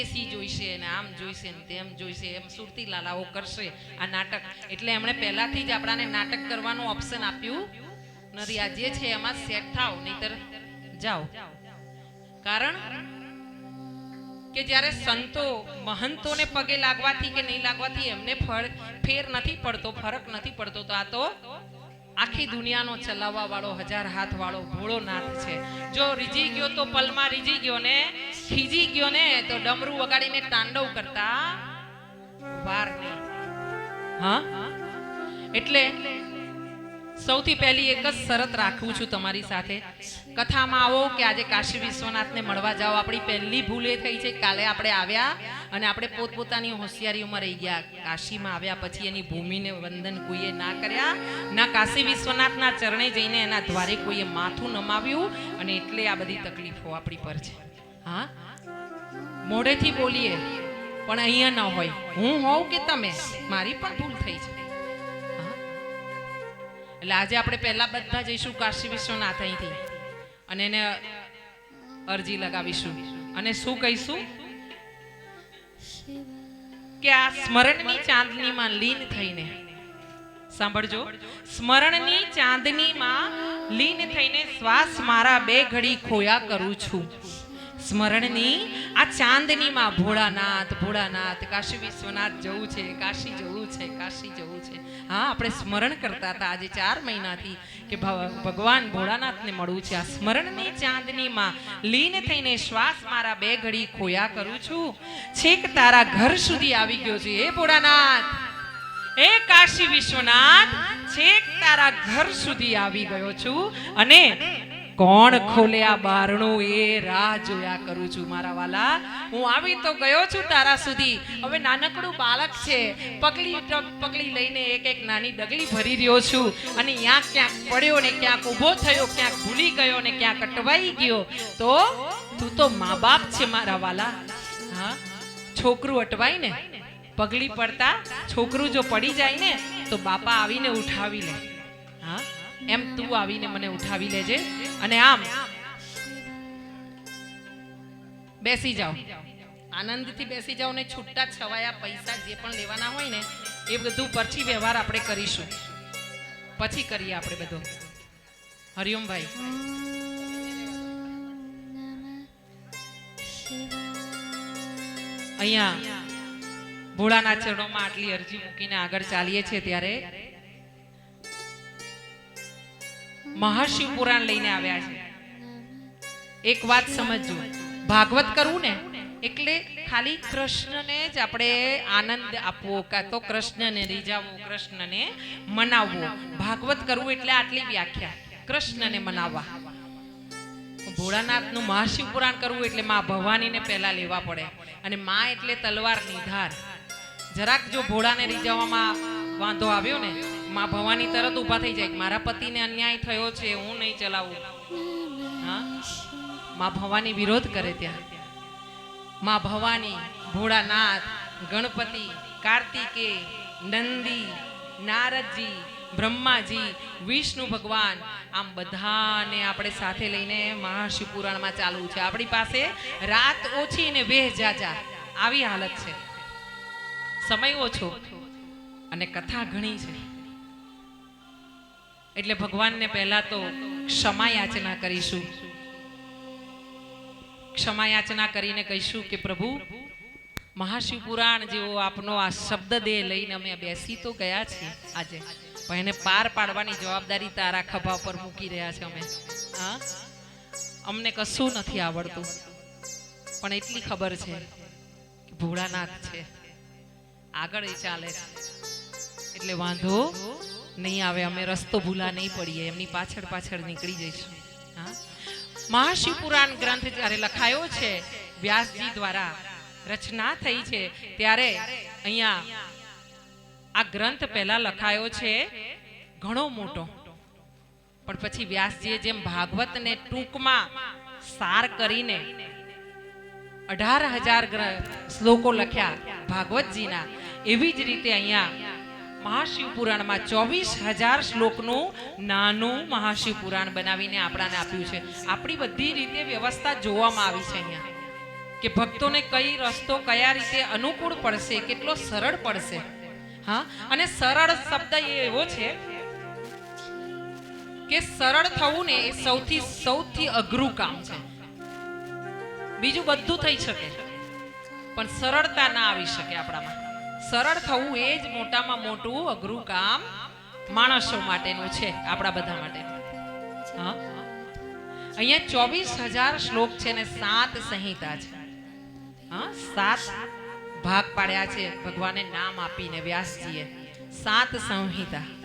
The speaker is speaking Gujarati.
એસી જોઈશે ને આમ જોઈશે ને તેમ જોઈશે, એમ સુરતી લાલાઓ કરશે આ નાટક. એટલે એમણે પહેલાથી જ આપણાને નાટક કરવાનું ઓપ્શન આપ્યું નથી. આ જે છે એમાં સેટ થાવ નહીતર જાઓ. કારણ કે જ્યારે સંતો મહંતોને પગે લાગવાથી કે નહીં લાગવાથી એમને ફળ ફેર નથી પડતો, ફરક નથી પડતો, તો આ તો આખી દુનિયાનો ચલાવવા વાળો હજાર હાથ વાળો ભોળો નાથ છે. જો રીજી ગયો તો પલમાં રીજી ગયો ને, ખીજી ગયો ને, તો ડમરું વગાડીને તાંડવ કરતા વાર નહીં. હા? એટલે સૌથી પહેલી એક જ શરત રાખું છું તમારી સાથે. કથામાં આવો કે આજે કાશી વિશ્વનાથને મળવા જાઓ. આપણી પહેલી ભૂલ એ થઈ છે કાલે આપણે આવ્યા અને આપણે પોતપોતાની હોશિયારીઓમાં રહી ગયા. કાશીમાં આવ્યા પછી એની ભૂમિને વંદન કોઈએ ના કર્યા, ના કાશી વિશ્વનાથના ચરણે જઈને એના દ્વારે કોઈએ માથું નમાવ્યું અને એટલે આ બધી તકલીફો આપણી પર છે. હા? મોઢેથી બોલીએ, પણ અહીંયા ન હોય. હું હોઉં કે તમે? મારી પણ ભૂલ થઈ છે. એટલે આજે આપણે પહેલા બધા જઈશું કાશી વિશ્વનાથ અહીંથી. અને એને અરજી લગાવીશું. અને શું કહીશું? કે આ સ્મરણની ચાંદનીમાં લીન થઈને. સાંભળજો. સ્મરણની ચાંદનીમાં લીન થઈને શ્વાસ મારા બે ઘડી ખોયા કરું છું. સ્મરણની આ ચાંદનીમાં ભોળાનાથ ભોળાનાથ, કાશી વિશ્વનાથ જવું છે, કાશી જવું છે, કાશી જવું છે. હા, આપણે સ્મરણ કરતા હતા આજે ચાર મહિનાથી કે ભગવાન ભોળાનાથને મળવું છે. આ સ્મરણની ચાંદનીમાં લીન થઈને શ્વાસ મારા બે ઘડી ખોયા કરું છું. છેક તારા ઘર સુધી આવી ગયો છે. હે ભોળાનાથ! એ કાશી વિશ્વનાથ! છેક તારા ઘર સુધી આવી ગયો છું. અને કોણ ખોલે આ બારણું? એ રાહ જોયા કરું છું મારા વાલા. હું આવી તો ગયો છું તારા સુધી. હવે નાનકડું બાળક છે. પગલી પગલી લઈને એક એક નાની ડગલી ભરી રહ્યો છું. અને ક્યાંક ક્યાંક પડ્યો ને ક્યાંક ઊભો થયો, ક્યાંક ભૂલી ગયો ને ક્યાંક અટવાઈ ગયો. તો તું તો મા બાપ છે મારા વાલા. હા? છોકરું અટવાય ને? પગલી પડતા છોકરું જો પડી જાય ને, તો બાપા આવીને ઉઠાવી લે. હા? એમ તું આવીને મને ઉઠાવી લેજે. અને આમ. બેસી જાઓ. આનંદથી બેસી જાઓ ને છૂટા છવાયા પૈસા જે પણ લેવાના હોય ને, એ બધું પછી વ્યવહાર આપણે કરીશું. પછી કરીએ આપણે બધો. હરિઓમભાઈ અહીંયા ભોળાના ચરણોમાં આટલી અરજી મૂકીને આગળ ચાલીએ છીએ ત્યારે મહાશિવ પુરાણ લઈને આવ્યા છે. એક વાત સમજજો. ભાગવત કરવું ને, એટલે ખાલી કૃષ્ણને જ આપણે આનંદ આપવો કાં તો કૃષ્ણને રીઝાવવો, કૃષ્ણને મનાવવો. ભાગવત કરવું એટલે આટલી વ્યાખ્યા. કૃષ્ણને મનાવવા. ભોળાનાથનું મહાશિવ પુરાણ કરવું એટલે માં ભવાનીને પહેલા લેવા પડે. અને માં એટલે તલવાર, નિધાર. જરાક જો ભોળાને રીઝવવામાં વાંધો આવ્યો ને માં ભવાની તરત ઊભા થઈ જાય મારા પતિને અન્યાય થયો છે, હું નહીં ચલાવું. હા? માં ભવાની વિરોધ કરે ત્યાં. માં ભવાની, ભોળાનાથ, ગણપતિ, કાર્તિકે, નંદી, નારદજી, બ્રહ્માજી, વિષ્ણુ ભગવાન, આમ બધાને આપણે સાથે લઈને મહાશિવપુરાણમાં ચાલવું છે. આપણી પાસે રાત ઓછી ને વેહ જાજા. આવી હાલત છે. સમય ઓછો. અને કથા ઘણી છે. એટલે ભગવાનને પહેલા તો ક્ષમા યાચના કરીશું. ક્ષમા યાચના કરીને કહીશું કે પ્રભુ, મહાશિવ પુરાણ જેવો આપનો આ શબ્દ દેહ લઈને અમે બેસી તો ગયા છીએ આજે. પણ એને પાર પાડવાની જવાબદારી તારા ખભા પર મૂકી રહ્યા છે અમે. હા? અમને કશું નથી આવડતું. પણ એટલી ખબર છે ભોળાનાથ છે. આગળ એ ચાલે છે. એટલે વાંધો નહીં આવે, અમે રસ્તો ભૂલા નહીં પડીએ, એમની પાછળ પાછળ નીકળી જઈશું. હા? મહાશિવપુરાણ ગ્રંથ જ્યારે લખાયો છે, વ્યાસજી દ્વારા રચના થઈ છે, ત્યારે અહીંયા આ ગ્રંથ પહેલા લખાયો છે, ઘણો મોટો. પણ પછી વ્યાસજીએ જેમ ભાગવતને ટૂંકમાં સાર કરીને અઢાર હજાર શ્લોકો લખ્યા ભાગવતજીના, એવી જ રીતે અહીંયા મહાશિવ પુરાણમાં ચોવીસ હજાર શ્લોકનું નાનું મહાશિવ પુરાણ બનાવીને આપણાને આપ્યું છે. આપણી બધી રીતે વ્યવસ્થા જોવામાં આવી છે અહીંયા. કે ભક્તોને કઈ રસ્તો કયા રીતે અનુકૂળ પડશે, કેટલો સરળ પડશે. હા? અને સરળ શબ્દ એવો છે કે સરળ થવું ને એ સૌથી સૌથી અઘરું કામ છે. બીજું બધું થઈ શકે. પણ સરળતા ના આવી શકે આપણામાં. સરળ થવું એ જ મોટામાં મોટું અઘરું કામ માણસો માટેનું છે, આપણા બધા માટે. હા? અહીંયા ચોવીસ હજાર શ્લોક છે ને સાત સંહિતા છે. હા? સાત ભાગ પાડ્યા છે, ભગવાને નામ આપીને વ્યાસજીએ. સાત સંહિતા.